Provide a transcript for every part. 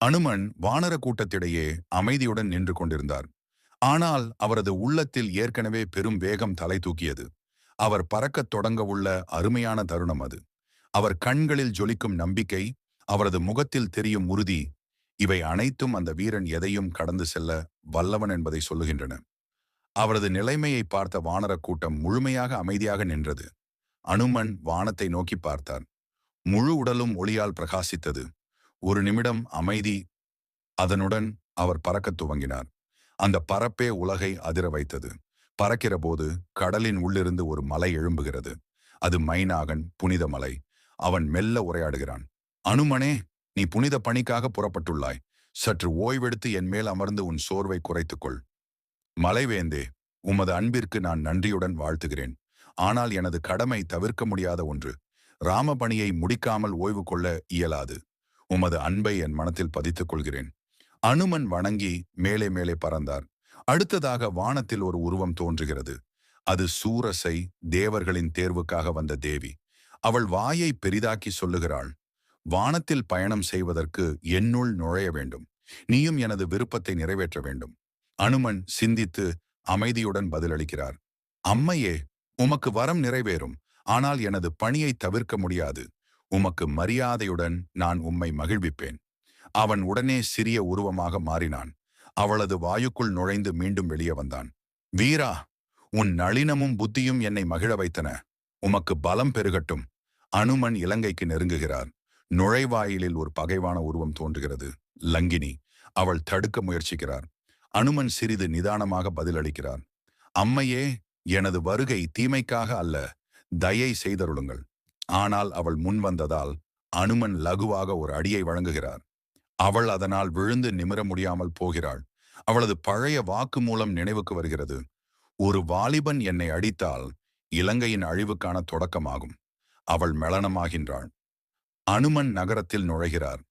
அனுமன் வானர கூட்டத்திடையே அமைதியுடன் நின்று கொண்டிருந்தார். ஆனால் அவரது உள்ளத்தில் ஏற்கனவே பெரும் வேகம் தலை தூக்கியது. அவர் பறக்கத் தொடங்கவுள்ள அருமையான தருணம் அது. அவர் கண்களில் ஜொலிக்கும் நம்பிக்கை அவரது முகத்தில் தெரியும் உறுதி இவை அனைத்தும் அந்த வீரன் எதையும் கடந்து செல்ல வல்லவன் என்பதை சொல்லுகின்றன. அவரது நிலைமையை பார்த்த வானரக் கூட்டம் முழுமையாக அமைதியாக நின்றது. அனுமன் வானத்தை நோக்கி பார்த்தார். முழு உடலும் ஒளியால் பிரகாசித்தது. ஒரு நிமிடம் அமைதி அதனுடன் அவர் பறக்கத் துவங்கினார். அந்த பறப்பே உலகை அதிர வைத்தது. பறக்கிற போது கடலின் உள்ளிருந்து ஒரு மலை எழும்புகிறது. அது மைனாகன் புனித மலை. அவன் மெல்ல உரையாடுகிறான். அனுமனே நீ புனித பணிக்காக புறப்பட்டுள்ளாய். சற்று ஓய்வெடுத்து என் மேல் அமர்ந்து உன் சோர்வை குறைத்துக்கொள். மலைவேந்தே உமது அன்பிற்கு நான் நன்றியுடன் வாழ்த்துகிறேன். ஆனால் எனது கடமை தவிர்க்க முடியாத ஒன்று. ராமபணியை முடிக்காமல் ஓய்வு கொள்ள இயலாது. உமது அன்பை என் மனத்தில் பதித்துக் கொள்கிறேன் அனுமன் வணங்கி மேலே மேலே பறந்தார். அடுத்ததாக வானத்தில் ஒரு உருவம் தோன்றுகிறது. அது சூரசை தேவர்களின் தேர்வுக்காக வந்த தேவி. அவள் வாயை பெரிதாக்கி சொல்லுகிறாள் வானத்தில் பயணம் செய்வதற்கு என்னுள் நுழைய வேண்டும். நீயும் எனது விருப்பத்தை நிறைவேற்ற வேண்டும். அனுமன் சிந்தித்து அமைதியுடன் பதிலளிக்கிறார் அம்மையே உமக்கு வரம் நிறைவேறும். ஆனால் எனது பணியை தவிர்க்க முடியாது. உமக்கு மரியாதையுடன் நான் உம்மை மகிழ்விப்பேன். அவன் உடனே சிறிய உருவமாக மாறினான். அவளது வாயுக்குள் நுழைந்து மீண்டும் வெளியே வந்தான். வீரா உன் நளினமும் புத்தியும் என்னை மகிழ வைத்தன. உமக்கு பலம் பெருகட்டும். அனுமன் இலங்கைக்கு நெருங்குகிறார். நுழைவாயிலில் ஒரு பகைவான உருவம் தோன்றுகிறது. லங்கினி அவள் தடுக்க முயற்சிக்கிறார். அனுமன் சிறிது நிதானமாக பதிலளிக்கிறார். அம்மையே எனது வருகை தீமைக்காக அல்ல தயை செய்தருளுங்கள். ஆனால் அவள் முன் வந்ததால் அனுமன் லகுவாக ஒரு அடியை வழங்குகிறார். அவள் அதனால் விழுந்து நிமிர முடியாமல் போகிறாள். அவளது பழைய வாக்கு மூலம் நினைவுக்கு வருகிறது. ஒரு வாலிபன் என்னை அடித்தால் இலங்கையின் அழிவுக்கான தொடக்கமாகும். அவள் மெளனமாகின்றாள். அனுமன் நகரத்தில் நுழைகிறார்.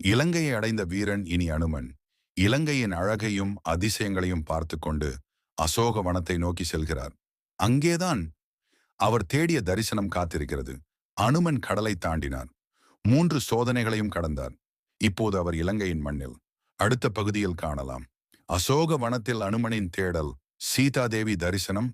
இலங்கையை அடைந்த வீரன் இனி அனுமன். இலங்கையின் அழகையும் அதிசயங்களையும் பார்த்து கொண்டு அசோக வனத்தை நோக்கி செல்கிறார். அங்கேதான் அவர் தேடிய தரிசனம் காத்திருக்கிறது. அனுமன் கடலை தாண்டினார் மூன்று சோதனைகளையும் கடந்தார் இப்போது அவர் இலங்கையின் மண்ணில். அடுத்த பகுதியில் காணலாம். அசோக வனத்தில் அனுமனின் தேடல் சீதாதேவி தரிசனம்